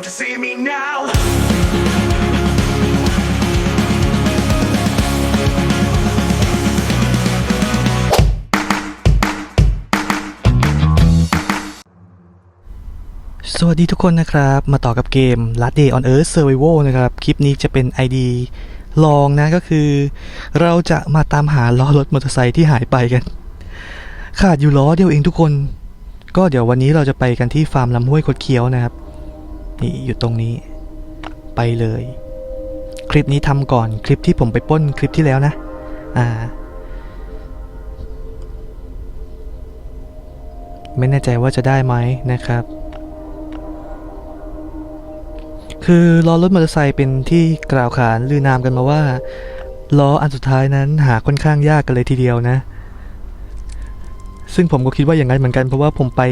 Don't you see me now? สวัสดีทุกคนนะครับ มาต่อกับเกม Last Day on Earth Survival นะครับ คลิปนี้จะเป็น ID ลองนะก็คือ เราจะมาตามหาล้อรถมอเตอร์ไซค์ที่หายไปกัน ขาดอยู่ล้อเดียวเองทุกคน ก็เดี๋ยววันนี้เราจะไปกันที่ฟาร์มลำห้วยคดเคี้ยวนะครับ นี่อยู่ตรงนี้ ไปเลย คลิปนี้ทำก่อนคลิปที่ผมไปป้นคลิปที่แล้วนะ อ่า ไม่แน่ใจว่าจะได้ไหมนะครับ คือล้อรถมอเตอร์ไซค์เป็นที่กล่าวขานลือนามกันมาว่าล้ออันสุดท้ายนั้นหาค่อนข้างยากกันเลยทีเดียวนะ ซึ่งผมก็คิดว่าอย่างนั้นเหมือนกันเพราะว่าผมไป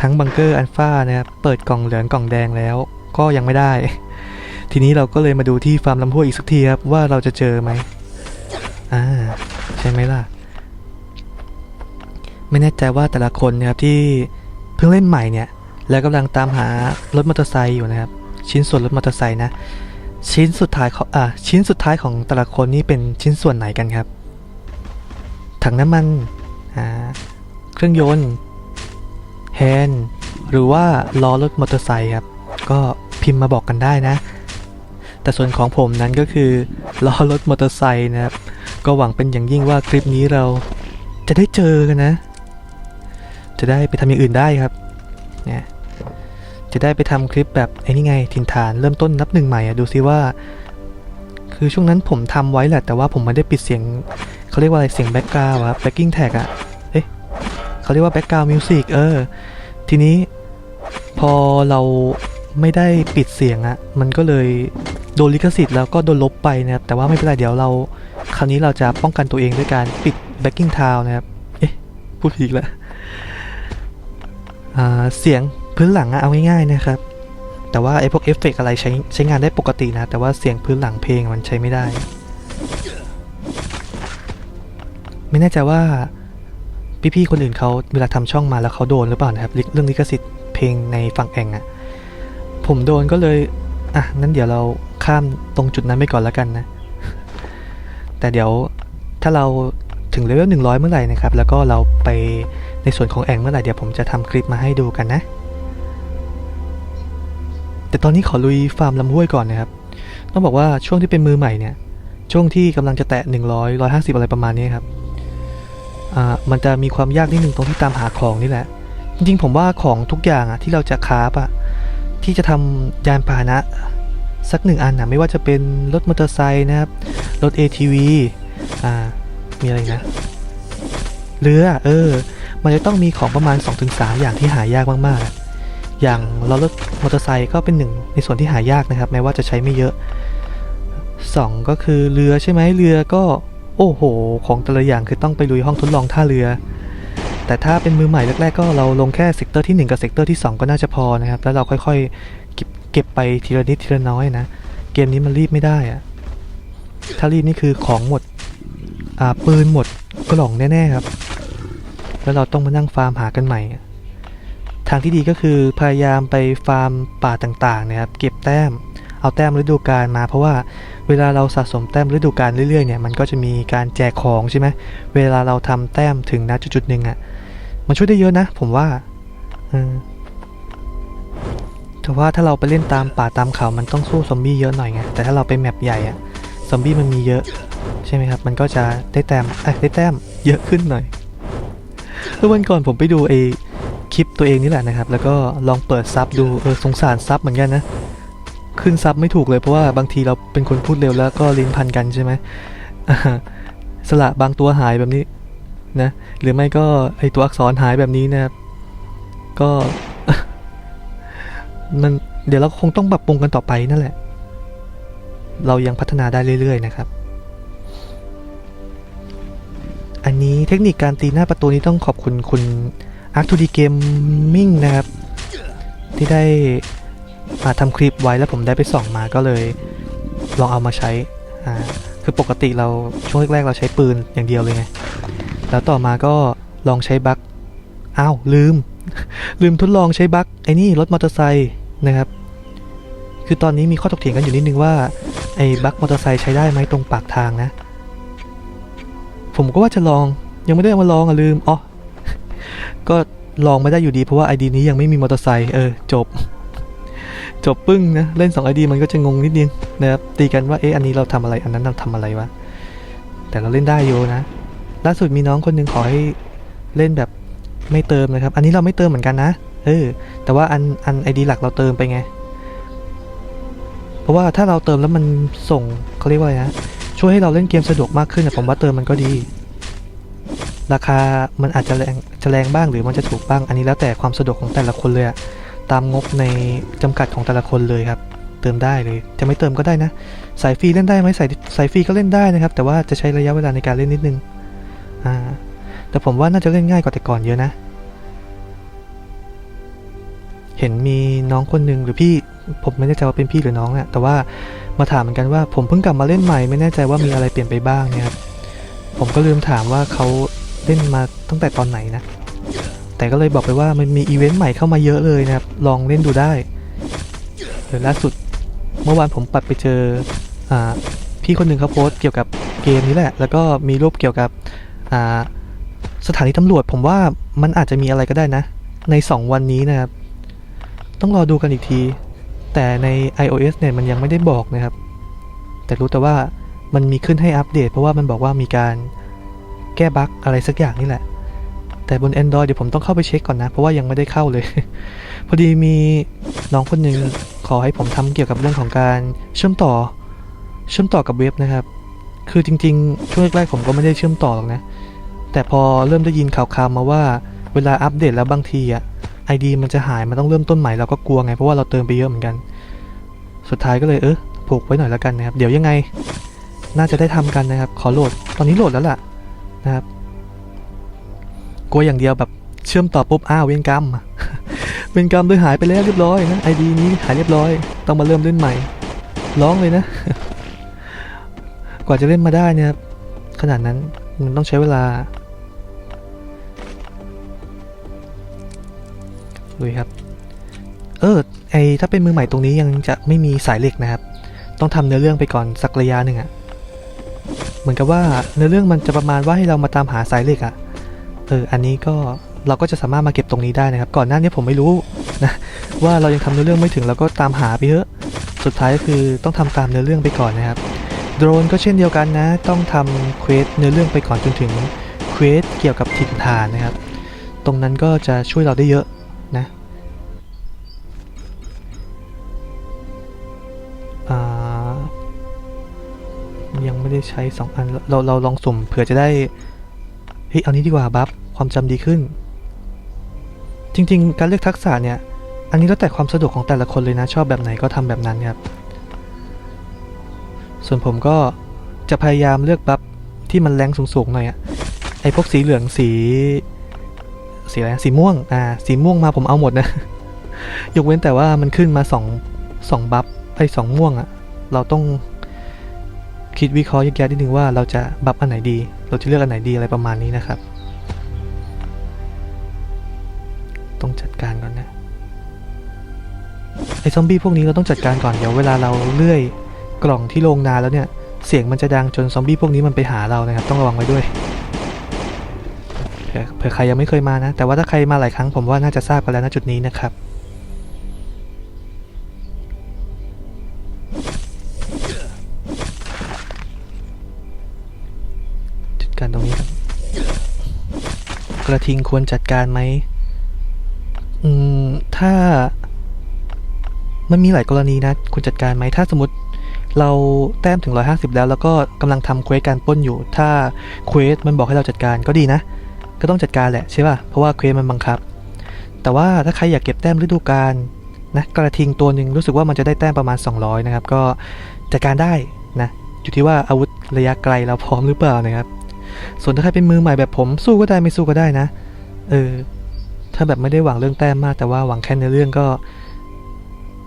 ทั้งบังเกอร์อัลฟานะครับเปิดกล่องเหลืองกล่องแดงแล้ว ก็ยังไม่ได้ ทีนี้เราก็เลยมาดูที่ฟาร์มลำห้วยอีกสักทีครับว่าเราจะเจอไหมอ่าใช่ไหมล่ะ ไม่แน่ใจว่าแต่ละคนนะครับที่เพิ่งเล่นใหม่เนี่ย แล้วกำลังตามหารถมอเตอร์ไซค์อยู่นะครับ ชิ้นส่วนรถมอเตอร์ไซค์นะชิ้นสุดท้ายของอ่าชิ้นสุดท้ายของแต่ละคนนี่เป็นชิ้นส่วนไหนกันครับถังน้ำมันอ่า เครื่องยนต์แฮนหรือว่าล้อรถมอเตอร์ไซค์ครับ ก็พิมพ์มาบอกกันได้นะ แต่ส่วนของผมนั้นก็คือล้อรถมอเตอร์ไซค์นะครับ ก็หวังเป็นอย่างยิ่งว่าคลิปนี้เราจะได้เจอกันนะ จะได้ไปทำอย่างอื่นได้ครับเนี่ยจะได้ไปทำคลิปแบบไอ้นี่ไงถิ่นฐานเริ่มต้นนับหนึ่งใหม่อะดูซิว่า คือช่วงนั้นผมทำไว้แหละ แต่ว่าผมไม่ได้ปิดเสียงเขาเรียกว่าอะไรเสียงแบ็กกราวด์ครับแบ็กกิ้งแท็กอะ เขาเรียกว่าแบ็กกราวด์มิวสิกเออ ทีนี้พอเราไม่ได้ปิดเสียงอะมันก็เลยโดนลิขสิทธิ์แล้วก็โดนลบไปนะครับ แต่ว่าไม่เป็นไรเดี๋ยวเราคราวนี้เราจะป้องกันตัวเองด้วยการปิดแบ็กกิ้งทาวนะครับ เอ๊ะ พูดผิดแล้วเสียงพื้นหลังอะเอาง่ายๆนะครับ แต่ว่าไอ้พวกเอฟเฟกต์อะไรใช้ใช้งานได้ปกตินะ แต่ว่าเสียงพื้นหลังเพลงมันใช้ไม่ได้ ไม่แน่ใจว่า พี่ๆคนอื่นเขาเวลาทำช่องมาแล้วเขาโดนหรือเปล่านะครับเรื่องลิขสิทธิ์เพลงในฝั่งแองอะผมโดนก็เลยอะนั้นเดี๋ยวเราข้ามตรงจุดนั้นไปก่อนแล้วกันนะ แต่เดี๋ยวถ้าเราถึงเลเวล100เมื่อไหร่นะครับ แล้วก็เราไปในส่วนของแองเมื่อไหร่เดี๋ยวผมจะทำคลิปมาให้ดูกันนะ แต่ตอนนี้ขอลุยฟาร์มลำห้วยก่อนนะครับต้องบอกว่าช่วงที่เป็นมือใหม่เนี่ยช่วงที่กำลังจะแตะ100 150อะไรประมาณนี้ครับ อ่ามันจะมีความยากนิดนึงตรงที่ตามหาของนี่แหละ จริงๆ ผมว่าของทุกอย่างอะที่เราจะคราฟอะที่จะทำยานพาหนะ สักหนึ่งอันนะไม่ว่าจะเป็นรถมอเตอร์ไซค์นะครับ รถ ATV อ่ามีอะไรนะเรือเออ มันจะต้องมีของประมาณ 2-3 อย่างที่หายากมากๆอะอย่างล้อรถมอเตอร์ไซค์ก็เป็นหนึ่งในส่วนที่หายากนะครับแม้ว่าจะใช้ไม่เยอะ 2 ก็คือเรือใช่ไหมเรือก็ โอ้โห ของแต่ละอย่างคือต้องไปลุยห้องทดลองท่าเรือ แต่ถ้าเป็นมือใหม่แรกๆก็เราลงแค่เซกเตอร์ที่ 1 กับเซกเตอร์ที่ 2 ก็น่าจะพอนะครับ แล้วเราค่อยๆเก็บเก็บไปทีละนิดทีละน้อยนะ เกมนี้มันรีบไม่ได้อะถ้ารีบนี่คือของหมด อ่าปืนหมดกล่องแน่ๆครับ แล้วเราต้องมานั่งฟาร์มหากันใหม่ ทางที่ดีก็คือพยายามไปฟาร์มป่าต่างๆนะครับ เก็บแต้ม เอาแต้มฤดูกาลมาเพราะว่า เวลาเราสะสมแต้มฤดูกาลเรื่อยๆเนี่ยมันก็จะมีการแจกของใช่ไหมเวลาเราทำแต้มถึงณจุดๆหนึ่งอะ่ะมันช่วยได้เยอะนะ ผมว่าอแต่ว่าถ้าเราไปเล่นตามป่าตามเขา มันต้องสู้ซอมบี้เยอะหน่อยไงแต่ถ้าเราไปแมปใหญ่อะซอมบี้มันมีเยอะใช่ไหมครับ มันก็จะได้แต้มเอ้ได้แต้มเยอะขึ้นหน่อยเมื่อวันก่อนผมไปดูไอคลิปตัวเองนี่แหละนะครับ แล้วก็ลองเปิดซับดูเออสงสารซับเหมือนกันนะ ขึ้นซับไม่ถูกเลยเพราะว่าบางทีเราเป็นคนพูดเร็วแล้วก็ลิ้นพันกันใช่ไหมสระบางตัวหายแบบนี้นะหรือไม่ก็ไอตัวอักษรหายแบบนี้นะครับก็มันเดี๋ยวเราคงต้องปรับปรุงกันต่อไปนั่นแหละ เรายังพัฒนาได้เรื่อยๆนะครับ อันนี้เทคนิคการตีหน้าประตูนี้ต้องขอบคุณคุณ a r c 2 d Gaming นะครับ ที่ได้ ทำคลิปไว้แล้วผมได้ไปส่องมาก็เลยลองเอามาใช้คือปกติเราช่วงแรกๆเราใช้ปืนอย่างเดียวเลยไง แล้วต่อมาก็ลองใช้บั๊กอ้าวลืม ลืมทดลองใช้บั๊กไอ้นี่รถมอเตอร์ไซค์นะครับ คือตอนนี้มีข้อถกเถียงกันอยู่นิดนึงว่าไอ้บัคมอเตอร์ไซค์ใช้ได้ไหมตรงปากทางนะ ผมก็ว่าจะลองยังไม่ได้เอามาลองอะลืมอ๋อก็ลองไม่ได้อยู่ดีเพราะว่าไอดีนี้ยังไม่มีมอเตอร์ไซค์เออจบ จบปึ้งนะ เล่น2 ID มันก็จะงงนิดนึงนะครับตีกันว่าเอ๊ะอันนี้เราทำอะไรอันนั้นเราทำอะไรวะแต่เราเล่นได้อยู่นะ ล่าสุดมีน้องคนหนึ่งขอให้เล่นแบบไม่เติมนะครับ อันนี้เราไม่เติมเหมือนกันนะเออแต่ว่าอันอันไอดีหลักเราเติมไปไง เพราะว่าถ้าเราเติมแล้วมันส่งเขาเรียกว่าอะไรนะช่วยให้เราเล่นเกมสะดวกมากขึ้นอะผมว่าเติมมันก็ดี ราคามันอาจจะแรงจะแรงบ้างหรือมันจะถูกบ้าง อันนี้แล้วแต่ความสะดวกของแต่ละคนเลยอะ ตามงบในจำกัดของแต่ละคนเลยครับ เติมได้เลย จะไม่เติมก็ได้นะ สายฟรีเล่นได้ไหมสายสายฟรีก็เล่นได้นะครับ แต่ว่าจะใช้ระยะเวลาในการเล่นนิดนึง อ่า แต่ผมว่าน่าจะเล่นง่ายกว่าแต่ก่อนเยอะนะ เห็นมีน้องคนหนึ่งหรือพี่ ผมไม่แน่ใจว่าเป็นพี่หรือน้องอะแต่ว่ามาถามเหมือนกันว่าผมเพิ่งกลับมาเล่นใหม่ ไม่แน่ใจว่ามีอะไรเปลี่ยนไปบ้างเนี่ยครับ ผมก็ลืมถามว่าเขาเล่นมาตั้งแต่ตอนไหนนะ แต่ก็เลยบอกไปว่ามันมีอีเวนต์ใหม่เข้ามาเยอะเลยนะครับ ลองเล่นดูได้เออล่าสุดเมื่อวานผมปัดไปเจออ่าพี่คนหนึ่งเขาโพสต์เกี่ยวกับเกมนี้แหละ แล้วก็มีรูปเกี่ยวกับอ่าสถานีตำรวจ ผมว่ามันอาจจะมีอะไรก็ได้นะ ใน 2 วันนี้นะครับ ต้องรอดูกันอีกที แต่ใน iOS เนี่ยมันยังไม่ได้บอกนะครับ แต่รู้แต่ว่ามันมีขึ้นให้อัปเดต เพราะว่ามันบอกว่ามีการแก้บั๊กอะไรสักอย่างนี่แหละ แต่บน Android เดี๋ยวผมต้องเข้าไปเช็คก่อนนะ เพราะว่ายังไม่ได้เข้าเลย พอดีมีน้องคนหนึ่งขอให้ผมทำเกี่ยวกับเรื่องของการเชื่อมต่อ เชื่อมต่อกับเว็บนะครับ คือจริงๆ ช่วงแรกๆผมก็ไม่ได้เชื่อมต่อหรอกนะ แต่พอเริ่มได้ยินข่าวๆมาว่าเวลาอัปเดตแล้วบางทีอะไอดีมันจะหายมันต้องเริ่มต้นใหม่เราก็กลัวไงเพราะว่าเราเติมไปเยอะเหมือนกัน สุดท้ายก็เลยเออผูกไว้หน่อยแล้วกันนะครับ เดี๋ยวยังไง น่าจะได้ทำกันนะครับ ขอโหลดตอนนี้โหลดแล้วล่ะนะครับ กลัวอย่างเดียวแบบเชื่อมต่อปุ๊บอ้าวเวรกรรมเวรกรรมโดยหายไปแล้วเรียบร้อยนะไอดีนี้หายเรียบร้อย ต้องมาเริ่มเล่นใหม่ ร้องเลยนะ กว่าจะเล่นมาได้เนี่ยขนาดนั้นมันต้องใช้เวลาลุยครับเออไอถ้าเป็นมือใหม่ตรงนี้ยังจะไม่มีสายเหล็กนะครับ ต้องทำเนื้อเรื่องไปก่อนสักระยะหนึ่งอะเหมือนกับว่าเนื้อเรื่องมันจะประมาณว่าให้เรามาตามหาสายเหล็กอะ เอออันนี้ก็เราก็จะสามารถมาเก็บตรงนี้ได้นะครับ ก่อนหน้านี้ผมไม่รู้นะว่าเรายังทำเนื้อเรื่องไม่ถึงเราก็ตามหาไปเถอะสุดท้ายก็คือต้องทำตามเนื้อเรื่องไปก่อนนะครับ โดรนก็เช่นเดียวกันนะ ต้องทำเควสเนื้อเรื่องไปก่อนจนถึงเควสเกี่ยวกับถิ่นฐานนะครับ ตรงนั้นก็จะช่วยเราได้เยอะนะยังไม่ได้ใช้ 2 อันเราเราลองสุ่มเผื่อจะได้เฮ้ยเอานี้ดีกว่าบัฟ ความจำดีขึ้น จริง ๆ การเลือกทักษะเนี่ย อันนี้แล้วแต่ความสะดวกของแต่ละคนเลยนะ ชอบแบบไหนก็ทำแบบนั้นครับ ส่วนผมก็จะพยายามเลือกบัฟที่มันแรงสูงๆหน่อยอะไอพวกสีเหลืองสีสีอะไรสีม่วง อ่า สีม่วงมาผมเอาหมดนะ ยกเว้นแต่ว่ามันขึ้นมาสองสองบัฟไอสองม่วงอะเราต้องคิดวิเคราะห์แยกแยะนิดนึงว่าเราจะบัฟอันไหนดี เราจะเลือกอันไหนดีอะไรประมาณนี้นะครับ ต้องจัดการก่อนนะไอซอมบี้พวกนี้เราต้องจัดการก่อนเดี๋ยวเวลาเราเลื่อยกล่องที่โรงนาแล้วเนี่ย เสียงมันจะดังจนซอมบี้พวกนี้มันไปหาเรานะครับ ต้องระวังไว้ด้วยเผื่อเผื่อใครยังไม่เคยมานะ แต่ว่าถ้าใครมาหลายครั้งผมว่าน่าจะทราบกันแล้วณจุดนี้นะครับจัดการตรงนี้ครับกระทิงควรจัดการไหม อืมถ้ามันมีหลายกรณีนะ คุณจัดการไหมถ้าสมมติเราแต้มถึง 150 แล้ว แล้วก็กำลังทำเควสการป้นอยู่ ถ้าเควสมันบอกให้เราจัดการก็ดีนะ ก็ต้องจัดการแหละใช่ป่ะ เพราะว่าเควสมันบังคับ แต่ว่าถ้าใครอยากเก็บแต้มฤดูกาลนะกระทิงตัวหนึ่งรู้สึกว่ามันจะได้แต้มประมาณ 200 นะครับ ก็จัดการได้นะอยู่ที่ว่าอาวุธระยะไกลเราพร้อมหรือเปล่านะครับ ส่วนถ้าใครเป็นมือใหม่แบบผมสู้ก็ได้ไม่สู้ก็ได้นะ เออ ถ้าแบบไม่ได้หวังเรื่องแต้มมากแต่ว่าหวังแค่ในเรื่องก็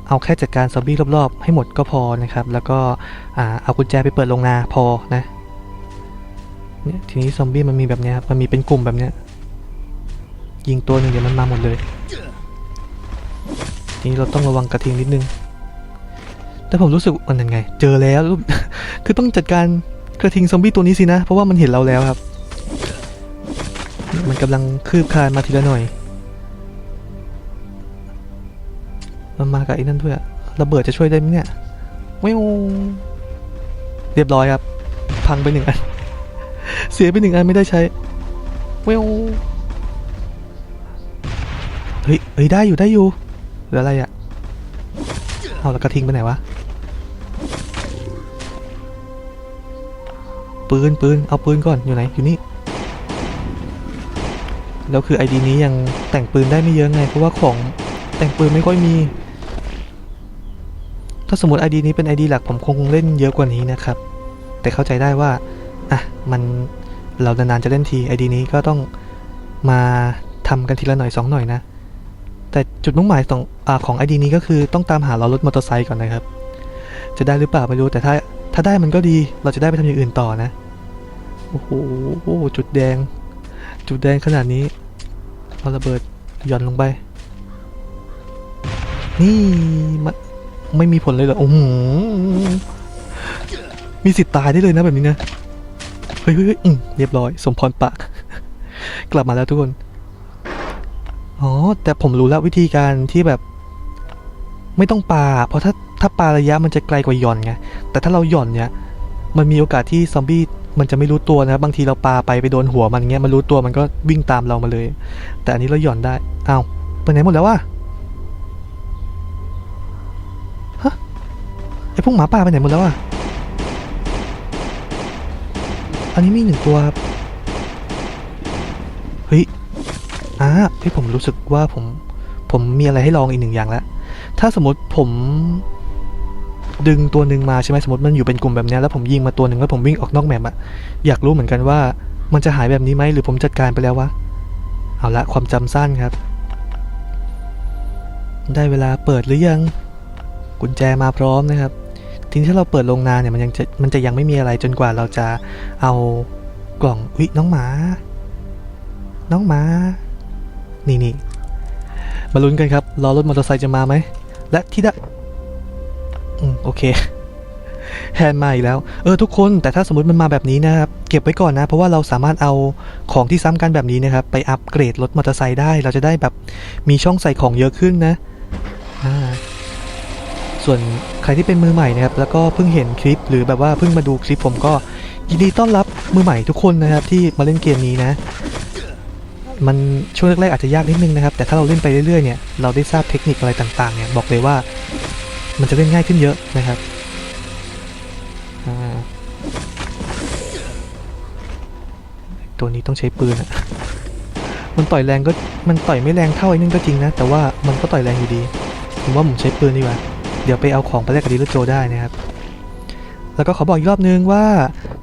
เอาแค่จัดการซอมบี้รอบๆ ให้หมดก็พอนะครับ แล้วก็เอากุญแจไปเปิดโรงนาพอนะเนี่ยทีนี้ซอมบี้มันมีแบบเนี้ยครับมันมีเป็นกลุ่มแบบเนี้ยยิงตัวหนึ่งเดี๋ยวมันมาหมดเลย ทีนี้เราต้องระวังกระทิงนิดนึง แต่ผมรู้สึกมันยังไง เจอแล้วคือต้องจัดการกระทิงซอมบี้ตัวนี้สินะ เพราะว่ามันเห็นเราแล้วครับ มันกำลังคืบคลานมาทีละหน่อย มันมากับไอ้นั่นด้วยระเบิดจะช่วยได้ไหมเนี่ยวิวเรียบร้อยครับ พังไปหนึ่งอัน เสียไปหนึ่งอันไม่ได้ใช้วิวเฮ้ยเฮ้ยได้อยู่ได้อยู่เหลืออะไรอะเอาแล้วกระทิงไปไหนวะปืนปืนเอาปืนก่อนอยู่ไหนอยู่นี่แล้วคือไอดีนี้ยังแต่งปืนได้ไม่เยอะไงเพราะว่าของแต่งปืนไม่ค่อยมี ถ้าสมมติไอดีนี้เป็นไอดีหลักผมคงเล่นเยอะกว่านี้นะครับ แต่เข้าใจได้ว่าอะมันเรานานๆจะเล่นทีไอดีนี้ก็ต้องมาทำกันทีละหน่อยสองหน่อยนะ แต่จุดมุ่งหมายของอของไอดีนี้ก็คือต้องตามหาล้อรถมอเตอร์ไซค์ก่อนนะครับ จะได้หรือเปล่าไม่รู้แต่ถ้าถ้าได้มันก็ดีเราจะได้ไปทำอย่างอื่นต่อนะ โอ้โหจุดแดง จุดแดงขนาดนี้เอาระเบิดหย่อนลงไป นี่มัน ไม่มีผลเลยเหรอโอ้โหมีสิทธิ์ตายได้เลยนะแบบนี้นะเฮ้ยเฮ้ยเรียบร้อย สมพรปาก กลับมาแล้วทุกคน อ๋อ แต่ผมรู้แล้ววิธีการที่แบบ ไม่ต้องปา เพราะถ้าถ้าปาระยะมันจะไกลกว่าหย่อนไง แต่ถ้าเราหย่อนเนี่ย มันมีโอกาสที่ซอมบี้มันจะไม่รู้ตัวนะ บางทีเราปาไปไปโดนหัวมันเงี้ย มันรู้ตัวมันก็วิ่งตามเรามาเลย แต่อันนี้เราหย่อนได้ เอ้าไปไหนหมดแล้ววะ ไอพวกหมาป่าไปไหนหมดแล้วอะอันนี้มีหนึ่งตัวครับ เฮ้ยอ่าเฮ้ยผมรู้สึกว่าผม ผมมีอะไรให้ลองอีกหนึ่งอย่างแล้ว ถ้าสมมติผมดึงตัวหนึ่งมาใช่ไหมสมมติมันอยู่เป็นกลุ่มแบบนี้แล้วผมยิงมาตัวหนึ่งแล้วผมวิ่งออกนอกแมปอะอยากรู้เหมือนกันว่ามันจะหายแบบนี้ไหมหรือผมจัดการไปแล้ววะ เอาละความจำสั้นครับ ได้เวลาเปิดหรือยัง กุญแจมาพร้อมนะครับ ทีนี้ถ้าเราเปิดลงนานเนี่ยมันยังจะมันจะยังไม่มีอะไรจนกว่าเราจะเอากล่องอุ๊ยน้องหมา น้องหมา นี่นี่มาลุ้นกันครับรอรถมอเตอร์ไซค์จะมาไหม และที่ได้อืมโอเคแฮนด์มาอีกแล้ว เออทุกคนแต่ถ้าสมมติมันมาแบบนี้นะครับ เก็บไว้ก่อนนะ เพราะว่าเราสามารถเอาของที่ซ้ำกันแบบนี้นะครับ ไปอัปเกรดรถมอเตอร์ไซค์ได้เราจะได้แบบมีช่องใส่ของเยอะขึ้นนะ ส่วน ใครที่เป็นมือใหม่นะครับแล้วก็เพิ่งเห็นคลิปหรือแบบว่าเพิ่งมาดูคลิปผมก็ยินดีต้อนรับมือใหม่ทุกคนนะครับที่มาเล่นเกมนี้นะ มันช่วงแรกๆอาจจะยากนิดนึงนะครับ แต่ถ้าเราเล่นไปเรื่อยๆเนี่ยเราได้ทราบเทคนิคอะไรต่างๆเนี่ยบอกเลยว่ามันจะเล่นง่ายขึ้นเยอะนะครับตัวนี้ต้องใช้ปืนอะมันต่อยแรงก็มันต่อยไม่แรงเท่าไอ้นั่นก็จริงนะ แต่ว่ามันก็ต่อยแรงอยู่ดี ผมว่าผมใช้ปืนดีกว่า เดี๋ยวไปเอาของไปแลกกับดีลเลโจได้นะครับแล้วก็ขอบอกอีกรอบนึงว่า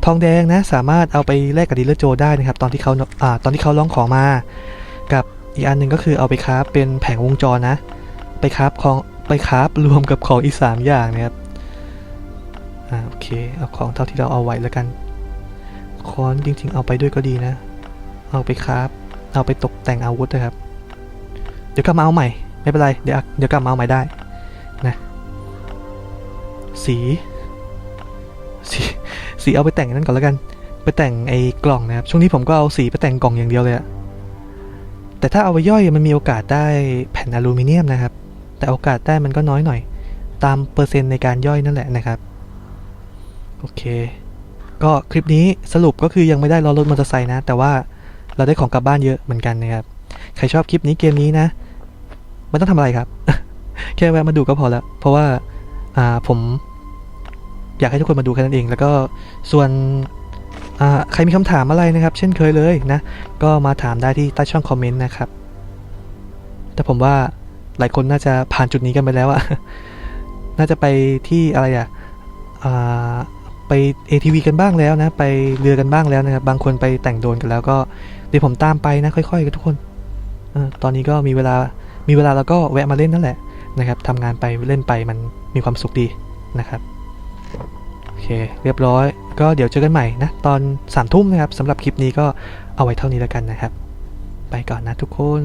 ทองแดงนะสามารถเอาไปแลกกับดีลเลอร์โจได้นะครับ ตอนที่เขาอ่าตอนที่เขาร้องของมา กับอีกอันหนึ่งก็คือเอาไปคราฟเป็นแผงวงจรนะ ไปคราฟของไปคราฟรวมกับของอีกสามอย่างนะครับอ่าโอเคเอาของเท่าที่เราเอาไว้แล้วกันค้อนจริง ๆ เอาไปด้วยก็ดีนะ เอาไปคราฟเอาไปตกแต่งอาวุธนะครับ เดี๋ยวกลับมาเอาใหม่ไม่เป็นไรเดี๋ยวเดี๋ยวกลับมาเอาใหม่ได้ สีสีสีเอาไปแต่งนั่นก่อนแล้วกัน ไปแต่งไอ้กล่องนะครับ ช่วงนี้ผมก็เอาสีไปแต่งกล่องอย่างเดียวเลยอะแต่ถ้าเอาไปย่อยมันมีโอกาสได้แผ่นอลูมิเนียมนะครับ แต่โอกาสได้มันก็น้อยหน่อย ตามเปอร์เซ็นต์ในการย่อยนั่นแหละนะครับ โอเค ก็คลิปนี้สรุปก็คือยังไม่ได้ล้อรถมอเตอร์ไซค์นะ แต่ว่าเราได้ของกลับบ้านเยอะเหมือนกันนะครับ ใครชอบคลิปนี้เกมนี้นะไม่ต้องทำอะไรครับ แค่แวะมาดูก็พอแล้ว เพราะว่า อ่า ผม อยากให้ทุกคนมาดูแค่นั้นเอง แล้วก็ส่วนใครมีคำถามอะไรนะครับ เช่นเคยเลยนะ ก็มาถามได้ที่ใต้ช่องคอมเมนต์นะครับ แต่ผมว่าหลายคนน่าจะผ่านจุดนี้กันไปแล้วอะน่าจะไปที่อะไรอะอไป ATV กันบ้างแล้วนะ ไปเรือกันบ้างแล้วนะครับ บางคนไปแต่งโดนกันแล้วก็เดี๋ยวผมตามไปนะ ค่อยๆ กันทุกคนอตอนนี้ก็มีเวลา มีเวลาแล้วก็แวะมาเล่นนั่นแหละนะครับทำงานไปเล่นไปมันมีความสุขดีนะครับ อเคเรียบร้อย ก็เดี๋ยวเจอกันใหม่นะตอนสามทุ่มนะครับสำหรับคลิปนี้ก็เอาไว้เท่านี้แล้วกันนะครับ ไปก่อนนะทุกคน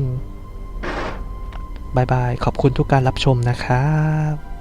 บายบายขอบคุณทุกการรับชมนะครับ